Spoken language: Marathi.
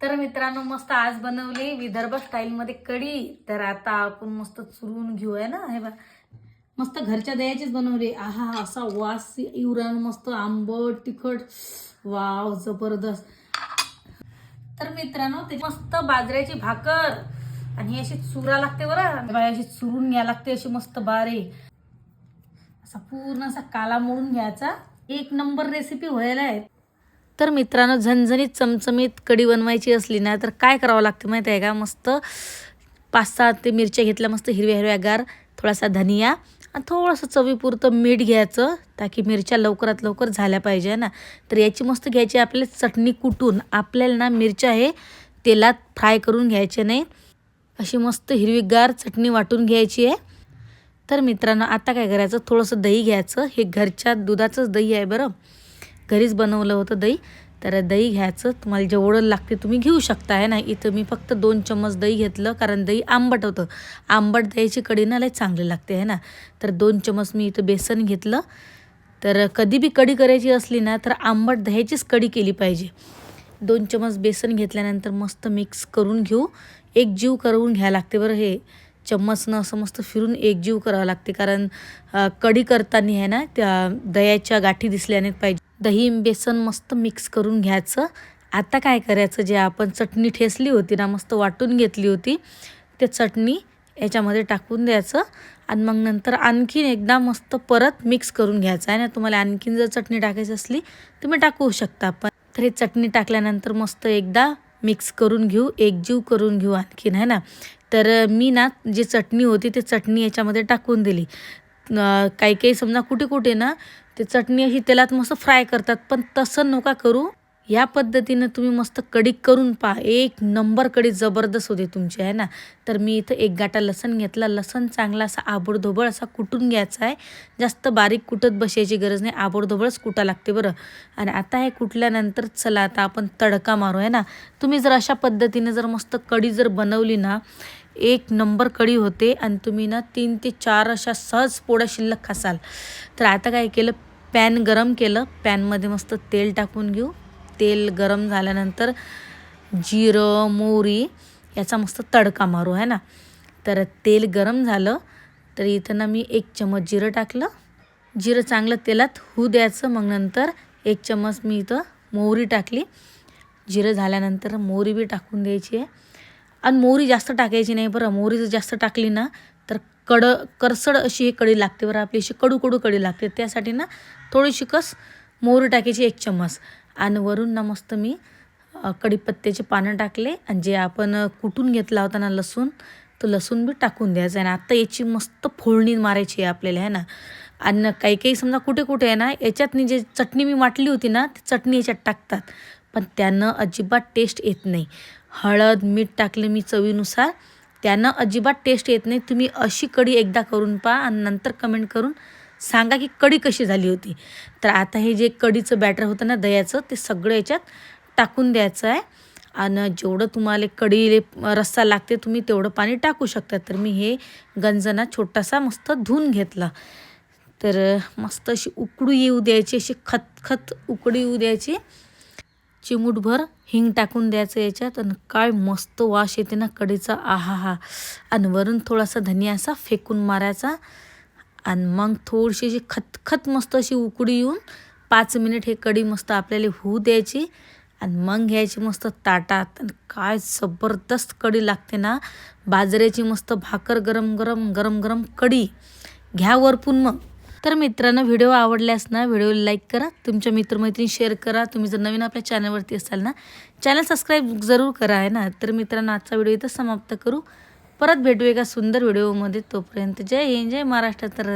तर मित्रांनो मस्त आज बनवली विदर्भ स्टाईलमध्ये कढी. तर आता आपण मस्त चुरून घेऊया ना. हे बा मस्त घरच्या दह्याचीच बनवली. आहा असा वास इवरान मस्त आंबट तिखट. वाव जबरदस्त. तर मित्रांनो ते मस्त बाजऱ्याची भाकर. आणि अशी चुरा लागते बरं. हे अशी चुरून घ्या लागते अशी मस्त बारे असा पूर्ण असा काला मोडून घ्यायचा. एक नंबर रेसिपी व्हायला आहे. तर मित्रांनो झणझणीत चमचमीत कढी बनवायची असली ना तर काय करावं लागतं माहिती आहे का? मस्त पाच सहा ते मिरच्या घेतल्या मस्त हिरव्या हिरव्या गार थोडासा धनिया आणि थोडंसं चवीपुरतं मीठ घ्यायचं ताकी मिरच्या लवकरात लवकर झाल्या पाहिजे ना? तर याची मस्त घ्यायची आपल्याला चटणी कुटून. आपल्याला ना मिरच्या हे तेलात फ्राय करून घ्यायचे नाही. अशी मस्त हिरवीगार चटणी वाटून घ्यायची आहे. तर मित्रांनो आता काय करायचं? थोडंसं दही घ्यायचं. हे घरच्या दुधाचंच दही आहे बरं. घरीच बनवलं होतं दही. तर दही घ्यायचं. तुम्हाला जेवढं लागते तुम्ही घेऊ शकता आहे ना? इथं मी फक्त दोन चम्मच दही घेतलं कारण दही आंबट होतं. आंबट दह्याची कढी ना लय चांगली लागते आहे ना? तर दोन चम्मच मी इथं बेसन घेतलं. तर कधी बी कढी करायची असली ना तर आंबट दह्याचीच कढी केली पाहिजे. दोन चम्मच बेसन घेतल्यानंतर मस्त मिक्स करून घेऊ. एक जीव करून घ्यायला लागते बरं हे. चम्मचनं असं मस्त फिरून एकजीव करावं लागते कारण कढी करताना आहे ना त्या दह्याच्या गाठी दिसल्या नाहीत पाहिजे. दही बेसन मस्त मिक्स करून घ्यायचं. आता काय करायचं जे आपण चटणी ठेसली होती ना मस्त वाटून घेतली होती ते चटणी याच्यामध्ये टाकून द्यायचं. आणि मग नंतर आणखीन एकदा मस्त परत मिक्स करून घ्यायचं. आहे ना तुम्हाला आणखीन जर चटणी टाकायची असली तुम्ही टाकू शकता. पण तर हे चटणी टाकल्यानंतर मस्त एकदा मिक्स करून घेऊ एकजीव करून घेऊ आणखीन आहे ना. तर मी ना जी चटणी होती ती चटणी याच्यामध्ये टाकून दिली. काही काही समजा कुठे कुठे ना ते चटणी अशी तेलात मस्त फ्राय करतात. पण तसं नका करू. या पद्धतीनं तुम्ही मस्त कढी करून पहा. एक नंबर कढी जबरदस्त होते तुमची आहे ना? तर मी इथं एक गाटा लसण घेतला. लसण चांगला असा आबडधोबळ असा कुटून घ्यायचा आहे. जास्त बारीक कुटत बसायची गरज नाही. आबडधोबळच कुटा लागते बरं. आणि आता हे कुटल्यानंतर चला आता आपण तडका मारू आहे ना? तुम्ही जर अशा पद्धतीने जर मस्त कढी जर बनवली ना एक नंबर कढी होते आणि तुम्ही ना तीन ते चार अशा सहज पोळ्या शिल्लक खासाल. तर आता काय केलं पॅन गरम केलं. पॅनमध्ये मस्त तेल टाकून घेऊ. तेल गरम झाल्यानंतर जिरं मोहरी याचा मस्त तडका मारू आहे ना? तर तेल गरम झालं तर इथं ना मी एक चमच जिरं टाकलं. जिरं चांगलं तेलात होऊ द्यायचं मग नंतर एक चमच मी इथं मोहरी टाकली. जिरं झाल्यानंतर मोहरी बी टाकून द्यायची आहे. आणि मोहरी जास्त टाकायची नाही बरं. मोहरी जर जास्त टाकली ना तर कड करसड अशी ही कढी लागते बरं. आपली अशी कडू कडू कढी लागते. त्यासाठी ना थोडीशी कस मोहरी टाकायची एक चम्मच. आणि वरून ना मस्त मी कढीपत्त्याचे पानं टाकले. आणि जे आपण कुटून घेतला होता ना लसूण तो लसूण बी टाकून द्यायचा आहे. ना आत्ता याची मस्त फोडणी मारायची आहे आपल्याला आहे ना. आणि काही काही समजा कुठे कुठे आहे ना याच्यातनी जे चटणी मी वाटली होती ना ती चटणी याच्यात टाकतात. पण त्यानं अजिबात टेस्ट येत नाही. हळद मीठ टाकले मी चवीनुसार. त्यानं अजिबात टेस्ट येत नाही. तुम्ही अशी कढी एकदा करून पहा आणि नंतर कमेंट करून सांगा की कढी कशी झाली होती. तर आता हे जे कढीचं बॅटर होतं ना दह्याचं ते सगळं याच्यात टाकून द्यायचं आहे. आणि जेवढं तुम्हाला कढी रस्सा लागते तुम्ही तेवढं पाणी टाकू शकता. तर मी हे गंजना छोटासा मस्त धुवून घेतला. तर मस्त अशी उकडू येऊ द्यायची अशी खतखत उकडी येऊ द्यायची. चिमूटभर हिंग टाकून द्यायचं याच्यात आणि काय मस्त वास येते ना कढीचा. आहा हा आणि वरून थोडासा धनिया असा फेकून मारायचा. आणि मग थोडीशी अशी खतखत मस्त अशी उकडी येऊन पाच मिनिट हे कढी मस्त आपल्याला होऊ द्यायची. आणि मग घ्यायची मस्त ताटात. आणि काय जबरदस्त कढी लागते ना. बाजऱ्याची मस्त भाकर गरम गरम गरम गरम कढी. घ्या वरपून मग. तर मित्रांनो व्हिडिओ आवडल्यास ना व्हिडिओला लाईक करा तुमच्या मित्रमैत्रिणी शेअर करा. तुम्ही जर नवीन आपल्या चॅनलवरती असाल ना चॅनल सबस्क्राईब जरूर करा आहे ना? तर मित्रांनो आजचा व्हिडिओ इथं समाप्त करू. परत भेटू एका सुंदर व्हिडिओमध्ये. तोपर्यंत जय हिंद जय महाराष्ट्र. तर